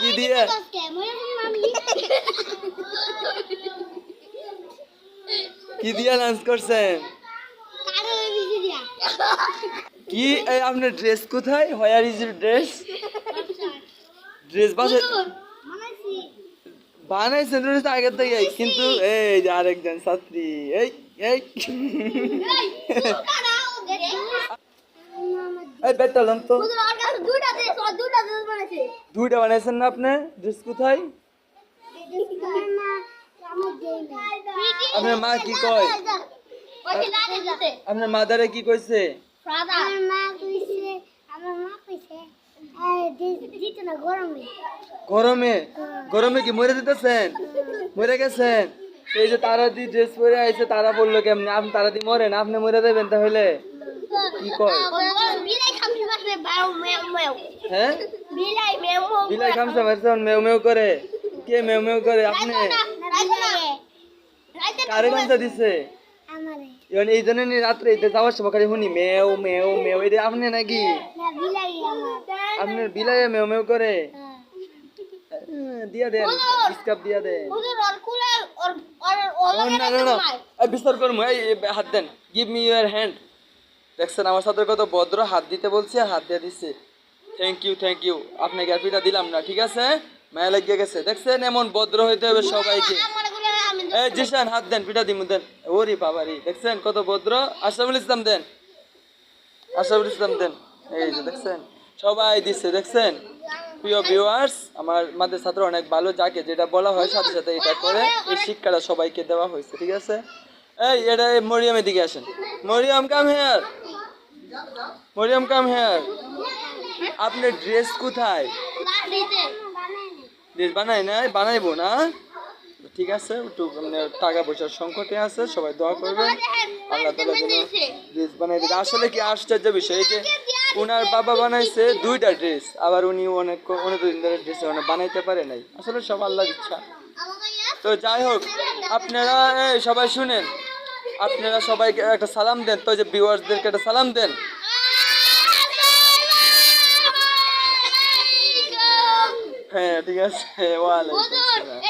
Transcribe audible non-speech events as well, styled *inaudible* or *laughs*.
কি দিয়ে কি দিয়ে লাঞ্চ করছেন কি এই আপনার ড্রেস কোথায়? Where is your dress dress বাসে বানাইছেন ড্রেস আগে থেকে। কিন্তু এই যে আরেকজন ছাত্রী। এই এই। এই বেটা লন তো। দুইটা বানাইছেন না আপনি? ড্রেস কোথায়? আপনার মা কি কয়? আপনার মাদারে কি কইছে? গরমে। গরমে? কি মরে দিতেছেন মরে গেছেন? এই যে তারা দি ড্রেস পরে আইছে তারা বলল কেমনি আপনি তারা দি মরেন আপনি মরে দেবেন তাহলে? কি কয়? হ্যাঁ? বিলাই খামসা মারছেন মেউ মেউ করে। কে মেউ মেউ করে? আপনি? কারে গামছা দিছে? এখন এই জন্য রাত্রে এই যাওয়ার সময় খালি শুনি মেও মেও মেও এটা আপনি নাকি? আপনার বিলাই মেও মেও করে। দিয়া দেন স্কাপ দিয়া দেন। না না না এই বিস্তার করব এই এই হাত দেন। গিভ মি ইউর হ্যান্ড দেখছেন আমার সাথে কত ভদ্র হাত দিতে বলছি আর হাত দিয়ে দিচ্ছে থ্যাংক ইউ থ্যাংক ইউ আপনাকে আর পিঠা দিলাম না ঠিক আছে? মায়া লাগিয়ে গেছে। দেখছেন এমন ভদ্র হইতে হবে সবাইকে। এই জিসান হাত দেন পিঠা দিমু দেন। ওরে বাবা রে দেখছেন কত ভদ্র? আশরাফুল ইসলাম দেন। আশরাফুল ইসলাম দেন। এই যে দেখছেন? সবাই দিচ্ছে দেখছেন? প্রিয় ভিউয়ার্স আমার মাদের ছাত্র অনেক ভালো যাকে যেটা বলা হয় সাথে সাথে এটা করে এই শিক্ষাটা সবাইকে দেওয়া হয়েছে ঠিক আছে? এই এটা এই মরিয়মের দিকে আসেন। Mariam come here Mariam come here *laughs* আপনার ড্রেস কোথায়? ড্রেস বানাই না বানাইবো না। ঠিক আছে, একটু মানে টাকা পয়সার সংকটে আছে, সবাই দোয়া করবেন। আল্লাহ তালা যেন ড্রেস বানাই দেবে। আসলে কি আশ্চর্য বিষয় যে ওনার বাবা বানাইছে দুইটা ড্রেস আবার উনি অনেক অনেক দিন ধরে ড্রেস বানাইতে পারে নাই। আসলে সব আল্লাহর ইচ্ছা। তো যাই হোক, আপনারা সবাই শুনেন। আপনারা সবাইকে একটা সালাম দেন। তো যে ভিউয়ার্সদেরকে একটা সালাম দেন। হ্যাঁ ঠিক আছে ওয়ালাইকুম আসসালাম।